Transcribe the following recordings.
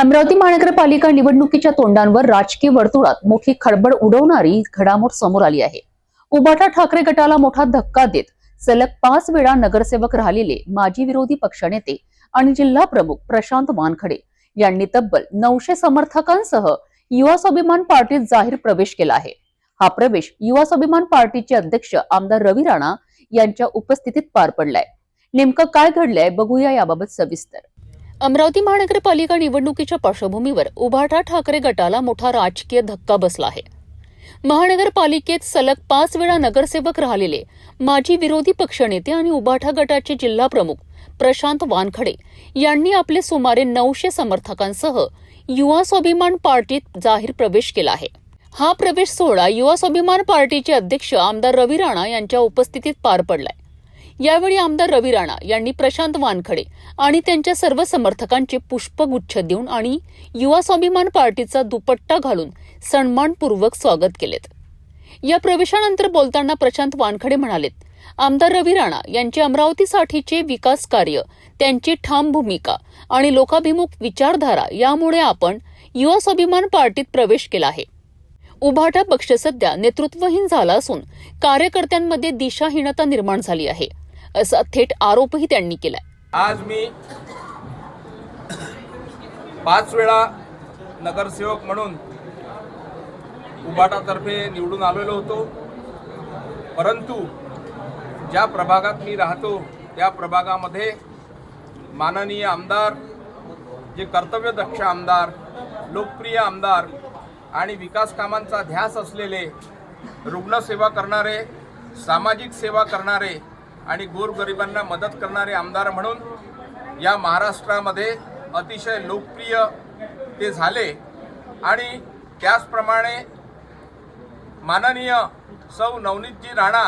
अमरावती महानगरपालिका निवडणुकीच्या तोंडांवर राजकीय वर्तुळात मोठी खळबळ उडवणारी घडामोड समोर आली आहे. उबाटा ठाकरे गटाला मोठा धक्का देत सलग पाच वेळा नगरसेवक राहिलेले माजी विरोधी पक्षनेते आणि जिल्हा प्रमुख प्रशांत वानखडे यांनी तब्बल नऊशे समर्थकांसह युवा स्वाभिमान पार्टीत जाहीर प्रवेश केला आहे. हा प्रवेश युवा स्वाभिमान पार्टीचे अध्यक्ष आमदार रवी राणा यांच्या उपस्थितीत पार पडलाय. नेमकं काय घडलंय बघूया याबाबत सविस्तर. अमरावती महानगरपालिका निवडणुकीच्या पार्श्वभूमीवर उभाटा ठाकरे गटाला मोठा राजकीय धक्का बसला आहे. महानगरपालिकेत सलग पाच वेळा नगरसेवक राहिलेले माजी विरोधी पक्षनेते आणि उभाठा गटाचे जिल्हा प्रमुख प्रशांत वानखडे यांनी आपले सुमारे नऊशे समर्थकांसह युवा स्वाभिमान पार्टीत जाहीर प्रवेश केला आहे. हा प्रवेश सोहळा युवा स्वाभिमान पार्टीचे अध्यक्ष आमदार रवी राणा यांच्या उपस्थितीत पार पडलाय. यावेळी आमदार रवी राणा यांनी प्रशांत वानखडे आणि त्यांच्या सर्व समर्थकांचे पुष्पगुच्छ देऊन आणि युवा स्वाभिमान पार्टीचा दुपट्टा घालून सन्मानपूर्वक स्वागत केलेत. या प्रवेशानंतर बोलताना प्रशांत वानखडे म्हणालेत आमदार रवी राणा यांचे अमरावतीसाठीचे विकास कार्य त्यांची ठाम भूमिका आणि लोकाभिमुख विचारधारा यामुळे आपण युवा स्वाभिमान पार्टीत प्रवेश केला आहे. उभाटा पक्ष सध्या नेतृत्वहीन झाला असून कार्यकर्त्यांमध्ये दिशाहीनता निर्माण झाली आहे. असा थेट आरोपही त्यांनी केलाय. आज मी पाच वेळा नगरसेवक म्हणून उबाटातर्फे निवडून आलेलो होतो. परंतु ज्या प्रभागात मी राहतो त्या प्रभागामध्ये माननीय आमदार जे कर्तव्यदक्ष आमदार लोकप्रिय आमदार आणि विकास कामांचा ध्यास असलेले रुग्णसेवा करणारे सामाजिक सेवा करणारे आणि गोरगरिबांना मदत करणारे आमदार म्हणून या महाराष्ट्रामध्ये अतिशय लोकप्रिय ते झाले. आणि त्याचप्रमाणे माननीय सौ नवनीतजी राणा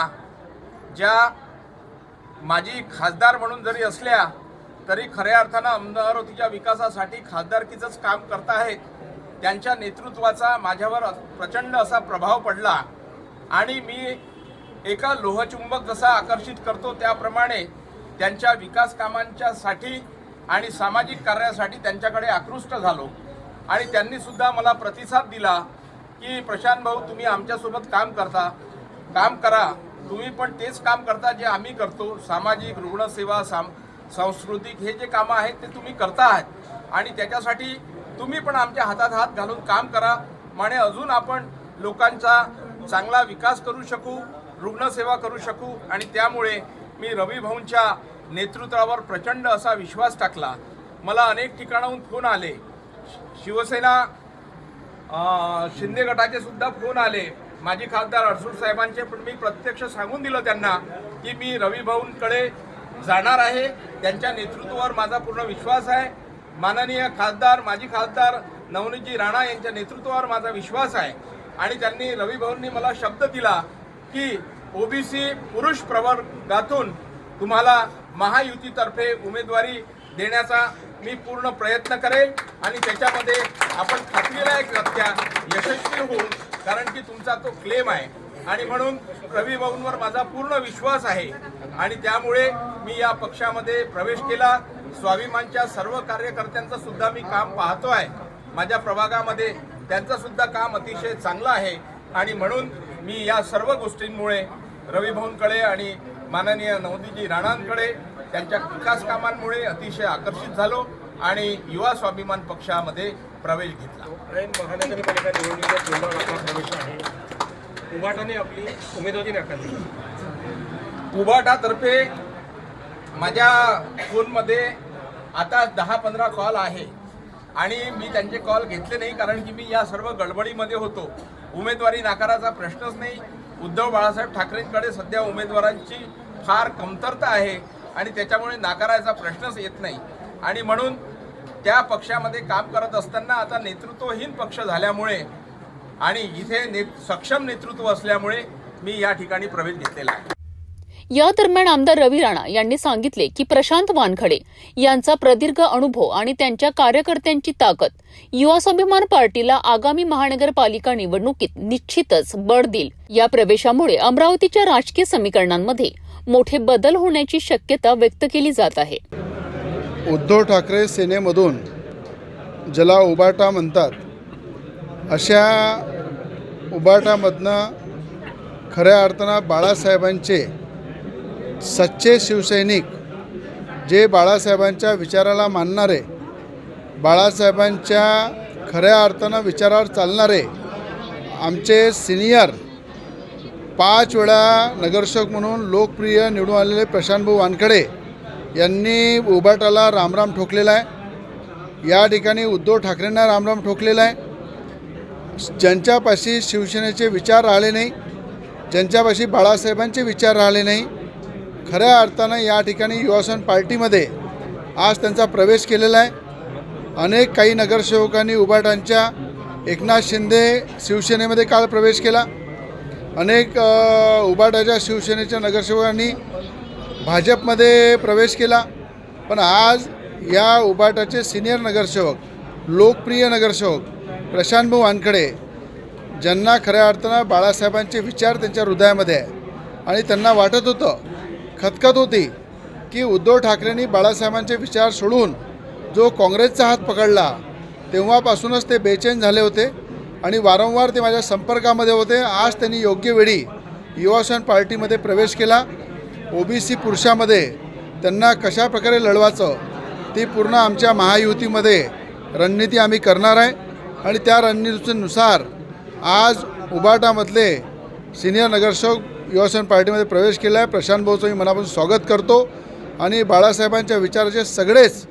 ज्या माजी खासदार म्हणून जरी असल्या तरी खऱ्या अर्थानं अमरावतीच्या विकासासाठी खासदारकीचंच काम करत आहेत. त्यांच्या नेतृत्वाचा माझ्यावर प्रचंड असा प्रभाव पडला. आणि मी एका लोहचुंबक जसा आकर्षित करतो त्याप्रमाणे त्यांच्या विकास कामांच्यासाठी आणि सामाजिक कार्यासाठी त्यांच्याकडे आकृष्ट झालो. आणि त्यांनी सुद्धा मला प्रतिसाद दिला की प्रशांत भाऊ तुम्ही आमच्यासोबत काम करता. काम करा. तुम्ही पण तेच काम करता जे आम्ही करतो. सामाजिक रुग्णसेवा साम सांस्कृतिक हे जे कामं आहेत ते तुम्ही करता आहात. आणि त्याच्यासाठी तुम्ही पण आमच्या हातात हात घालून काम करा. म्हणे अजून आपण लोकांचा चांगला विकास करू शकू. रुग्णसेवा करू शकू आणि त्यामुळे मी रवी भाऊंच्या नेतृत्वावर प्रचंड असा विश्वास टाकला. मला अनेक ठिकाणाहून फोन आले. शिवसेना शिंदे गटाचे सुद्धा फोन आले. माजी खासदार अडसूळ साहेबांचे पण मी प्रत्यक्ष सांगून दिलं त्यांना की मी रवी भाऊंकडे जाणार आहे. त्यांच्या नेतृत्वावर माझा पूर्ण विश्वास आहे. माननीय खासदार माजी खासदार नवनीतजी राणा यांच्या नेतृत्वावर माझा विश्वास आहे. आणि त्यांनी रवी भाऊंनी मला शब्द दिला की ओबीसी पुरुष प्रवर्गातून तुम्हाला महायुतीतर्फे उमेदवारी देण्याचा मी पूर्ण प्रयत्न करेल आणि त्याच्यामध्ये आपण खात्रीलायक रत्या यशस्वी होऊ कारण की तुमचा तो क्लेम आहे. आणि म्हणून रवी भाऊंवर माझा पूर्ण विश्वास आहे. आणि त्यामुळे मी या पक्षामध्ये प्रवेश केला. स्वाभिमानच्या सर्व कार्यकर्त्यांचं सुद्धा मी काम पाहतो आहे माझ्या प्रभागामध्ये त्यांचं सुद्धा काम अतिशय चांगलं आहे. आणि म्हणून मी या सर्व गोष्टींमुळे रवी भाऊंकडे आणि माननीय नवदीजी राणांकडे त्यांच्या विकास कामांमुळे अतिशय आकर्षित झालो आणि युवा स्वाभिमान पक्षामध्ये प्रवेश घेतला. महानगरपालिका निवडणुकीच्या प्रवेश आहे. उभाटाने आपली उमेदवारी नाकारली. उबाटातर्फे माझ्या फोनमध्ये आता दहा पंधरा कॉल आहे. आणि मी त्यांचे कॉल घेतले नाही कारण की मी या सर्व गडबडीमध्ये होतो. उमेदवारी नाकाराचा प्रश्नच नाही. उद्धव बाळासाहेब ठाकरेंकडे सध्या उमेदवारांची फार कमतरता आहे आणि त्याच्यामुळे नाकारायचा प्रश्नच येत नाही. आणि म्हणून त्या पक्षामध्ये काम करत असताना आता नेतृत्वहीन पक्ष झाल्यामुळे आणि इथे ने सक्षम नेतृत्व असल्यामुळे मी या ठिकाणी प्रवेश घेतलेला आहे. या दरम्यान आमदार रवी राणा यांनी सांगितले की प्रशांत वानखडे यांचा प्रदीर्घ अनुभव आणि त्यांच्या कार्यकर्त्यांची ताकद युवा स्वाभिमान पार्टीला आगामी महानगरपालिका निवडणुकीत निश्चितच बळ देईल. या प्रवेशामुळे अमरावतीच्या राजकीय समीकरणांमध्ये मोठे बदल होण्याची शक्यता व्यक्त केली जात आहे. उद्धव ठाकरे सेनेमधून ज्याला उबाटा म्हणतात अशा उबाटामधनं खऱ्या अर्थानं बाळासाहेबांचे सच्चे शिवसैनिक जे बाळासाहेबांच्या विचाराला मानणारे बाळासाहेबांच्या खऱ्या अर्थानं विचारावर चालणारे आमचे सिनियर पाच वेळा नगरसेवक म्हणून लोकप्रिय निवडून आलेले प्रशांतभाऊ वानखडे यांनी उबाटाला रामराम ठोकलेला आहे. या ठिकाणी उद्धव ठाकरेंना रामराम ठोकलेला आहे. ज्यांच्यापाशी शिवसेनेचे विचार राहिले नाही ज्यांच्यापाशी बाळासाहेबांचे विचार राहिले नाही खऱ्या अर्थानं या ठिकाणी युवासन पार्टीमध्ये आज त्यांचा प्रवेश केलेला आहे. अनेक काही नगरसेवकांनी उबाटांच्या एकनाथ शिंदे शिवसेनेमध्ये काल प्रवेश केला. अनेक उबाटाच्या शिवसेनेच्या नगरसेवकांनी भाजपमध्ये प्रवेश केला. पण आज या उबाटाचे सिनियर नगरसेवक लोकप्रिय नगरसेवक प्रशांतभाऊ वानखडे ज्यांना खऱ्या अर्थानं बाळासाहेबांचे विचार त्यांच्या हृदयामध्ये आहे. आणि त्यांना वाटत होतं खतखत होती की उद्धव ठाकरेंनी बाळासाहेबांचे विचार सोडून जो काँग्रेसचा हात पकडला तेव्हापासूनच ते बेचैन झाले होते आणि वारंवार ते माझ्या संपर्कामध्ये होते. आज त्यांनी योग्य वेळी युवासन पार्टीमध्ये प्रवेश केला. ओबीसी पुरुषामध्ये त्यांना कशा प्रकारे लढवायचं ती पूर्ण आमच्या महायुतीमध्ये रणनीती आम्ही करणार आहे. आणि त्या रणनीतीनुसार आज उबाटामधले सिनियर नगरसेवक युवासन पार्टीमध्ये प्रवेश केला आहे. प्रशांत भाऊचं मी मनापासून स्वागत करतो. आणि बाळासाहेबांच्या विचाराचे सगळेच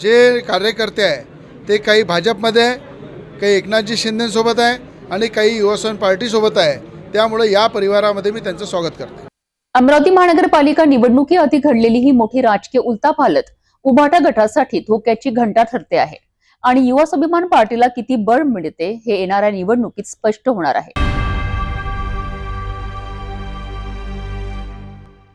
जे कार्यकर्ते आहे ते काही भाजपमध्ये आहे काही एकनाथजी शिंदेसोबत आहे आणि काही युवासन पार्टीसोबत आहे. त्यामुळे या परिवारामध्ये मी त्यांचं स्वागत करतो. अमरावती महानगरपालिका निवडणुकीआधी घडलेली ही मोठी राजकीय उलतापालत उभाटा गटासाठी धोक्याची घंटा ठरते आहे. आणि युवा स्वाभिमान पार्टीला किती बळ मिळते हे येणाऱ्या निवडणुकीत स्पष्ट होणार आहे.